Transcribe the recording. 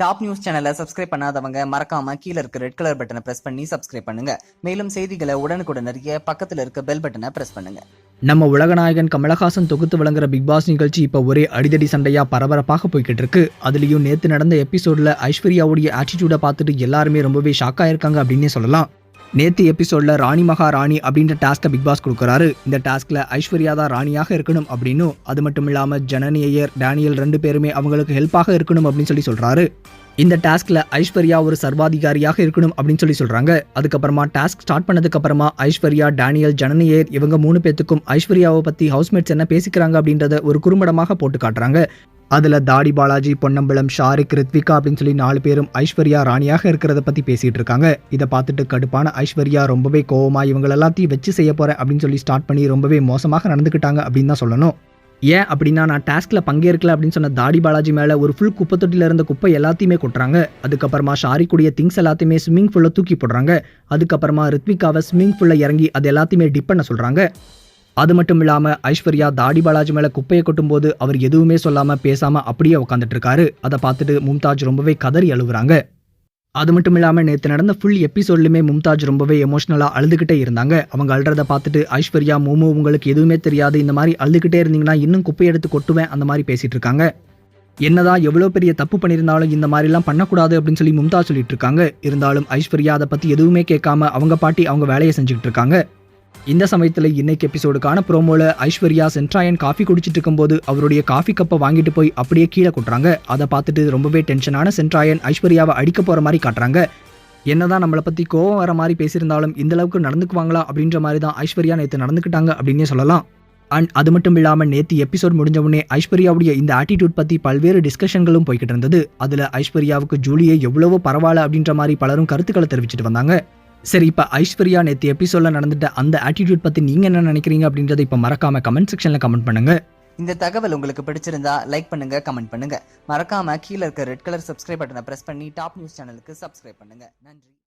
Top news சேனலை subscribe பண்ணாதவங்க மறக்காம கீழே இருக்க ரெட் கலர் பட்டனை பிரஸ் பண்ணி சப்ஸ்கிரைப் பண்ணுங்க. மேலும் செய்திகளை உடனுக்குடன் அறிய பக்கத்தில் இருக்க பெல் பட்டனை பிரஸ் பண்ணுங்க. நம்ம உலகநாயகன் கமலஹாசன் தொகுத்து வழங்குற பிக் பாஸ் நிகழ்ச்சி இப்போ ஒரே அடிதடி சண்டையா பரபரப்பாக போய்கிட்டு இருக்கு. அதுலயும் நேத்து நடந்த எபிசோட்ல ஐஸ்வர்யாவுடைய ஆட்டிடியூட பார்த்துட்டு எல்லாருமே ரொம்பவே ஷாக் ஆயிருக்காங்க அப்படின்னே சொல்லலாம். நேத்து எபிசோட்ல ராணி மகா ராணி அப்படின்ற டாஸ்க்கை பிக் பாஸ் கொடுக்குறாரு. இந்த டாஸ்கில் ஐஸ்வர்யா தான் ராணியாக இருக்கணும் அப்படின்னு அது மட்டும் இல்லாமல் ஜனனி ஐயர் டேனியல் ரெண்டு பேருமே அவங்களுக்கு ஹெல்ப்பாக இருக்கணும் அப்படின்னு சொல்லி சொல்கிறாரு இந்த டாஸ்கில் ஐஸ்வர்யா ஒரு சர்வாதிகாரியாக இருக்கணும் அப்படின்னு சொல்லி சொல்கிறாங்க அதுக்கப்புறமா டாஸ்க் ஸ்டார்ட் பண்ணதுக்கப்புறமா ஐஸ்வர்யா டேனியல் ஜனனியர் இவங்க மூணு பேத்துக்கும் ஐஸ்வர்யாவை பற்றி ஹவுஸ்மேட்ஸ் என்ன பேசிக்கிறாங்க அப்படின்றத ஒரு குறும்படமாக போட்டு காட்டுறாங்க. அதில் தாடி பாலாஜி பொன்னம்பலம் ஷாரிக் ரித்விகா அப்படின்னு சொல்லி நாலு பேரும் ஐஸ்வர்யா ராணியாக இருக்கிறத பற்றி பேசிகிட்டு இருக்காங்க. இதை பார்த்துட்டு கடுப்பான ஐஸ்வர்யா ரொம்பவே கோவமாக இவங்கள எல்லாத்தையும் வச்சு செய்ய போகிறேன் அப்படின்னு சொல்லி ஸ்டார்ட் பண்ணி ரொம்பவே மோசமாக நடந்துக்கிட்டாங்க அப்படின்னு தான் சொல்லணும். ஏன் அப்படின்னா நான் டாஸ்கில் பங்கேற்கல அப்படின்னு சொன்ன தாடி பாலாஜி மேலே ஒரு ஃபுல் குப்பை தொட்டியில் இருந்த குப்பை எல்லாத்தையுமே கொட்டுறாங்க. அதுக்கப்புறமா ஷாரிக்குடைய திங்ஸ் எல்லாத்தையுமே ஸ்விம்மிங் ஃபுல்லில் தூக்கி போடுறாங்க. அதுக்கப்புறமா ரித்விகாவை ஸ்விம்மிங் ஃபுல்லில் இறங்கி அது எல்லாத்தையுமே டிப் பண்ண சொல்கிறாங்க அது மட்டும் இல்லாம ஐஸ்வர்யா தாடி பாலாஜி மேல குப்பையை கொட்டும்போது அவர் எதுவுமே சொல்லாம பேசாம அப்படியே உட்காந்துட்டு இருக்காரு. அதை பார்த்துட்டு மும்தாஜ் ரொம்பவே கதறி அழுகுறாங்க அது மட்டும் இல்லாமல் நேற்று நடந்த ஃபுல் எபிசோட்லையுமே மும்தாஜ் ரொம்பவே எமோஷனலாக அழுதுகிட்டே இருந்தாங்க. அவங்க அழுறத பார்த்துட்டு ஐஸ்வர்யா மோமோ உங்களுக்கு எதுவுமே தெரியாது இந்த மாதிரி அழுதுகிட்டே இருந்தீங்கன்னா இன்னும் குப்பை எடுத்து கொட்டுவேன் அந்த மாதிரி பேசிட்டு இருக்காங்க. என்னதான் எவ்வளோ பெரிய தப்பு பண்ணியிருந்தாலும் இந்த மாதிரிலாம் பண்ணக்கூடாது அப்படின்னு சொல்லி மும்தாஜ் சொல்லிட்டு இருக்காங்க. இருந்தாலும் ஐஸ்வர்யா அதை பற்றி எதுவுமே கேட்காம அவங்க பாட்டி அவங்க வேலையை செஞ்சுக்கிட்டு இருக்காங்க. இந்த சமயத்தில் இன்னைக்கு எபிசோடுக்கான ப்ரோமோல ஐஸ்வர்யா சென்ட்ராயன் காஃபி குடிச்சிட்டு இருக்கும்போது அவருடைய காஃபி கப்பை வாங்கிட்டு போய் அப்படியே கீழே கொட்டுறாங்க. அதை பார்த்துட்டு ரொம்பவே டென்ஷனான சென்ட்ராயன் ஐஸ்வர்யாவை அடிக்க போகிற மாதிரி காட்டுறாங்க. என்னதான் நம்மளை பற்றி கோவம் வர மாதிரி பேசியிருந்தாலும் இந்த அளவுக்கு நடந்துக்குவாங்களா அப்படின்ற மாதிரி தான் ஐஸ்வர்யா நேற்று நடந்துக்கிட்டாங்க அப்படின்னே சொல்லலாம். அண்ட் அது மட்டும் இல்லாமல் நேற்று எபிசோட் முடிஞ்ச உடனே ஐஸ்வர்யாவுடைய இந்த ஆட்டிடியூட் பற்றி பல்வேறு டிஸ்கஷன்களும் போய்கிட்டு இருந்தது. அதில் ஐஸ்வர்யாவுக்கு ஜூலியை எவ்வளவோ பரவாயில்ல அப்படின்ற மாதிரி பலரும் கருத்துக்களை தெரிவிச்சிட்டு வந்தாங்க. சரி இப்போ ஐஸ்வர்யா நேற்று எபிசோடில் நடந்துட்ட அந்த ஆட்டிடியூட் பற்றி நீங்கள் என்ன நினைக்கிறீங்க அப்படின்றத இப்போ மறக்காம கமெண்ட் செக்ஷனில் கமெண்ட் பண்ணுங்க. இந்த தகவல் உங்களுக்கு பிடிச்சிருந்தா லைக் பண்ணுங்க கமெண்ட் பண்ணுங்க. மறக்காம கீழ இருக்க ரெட் கலர் சப்ஸ்கிரைப் பட்டனை பிரஸ் பண்ணி டாப் நியூஸ் சேனலுக்கு சப்ஸ்கிரைப் பண்ணுங்க. நன்றி.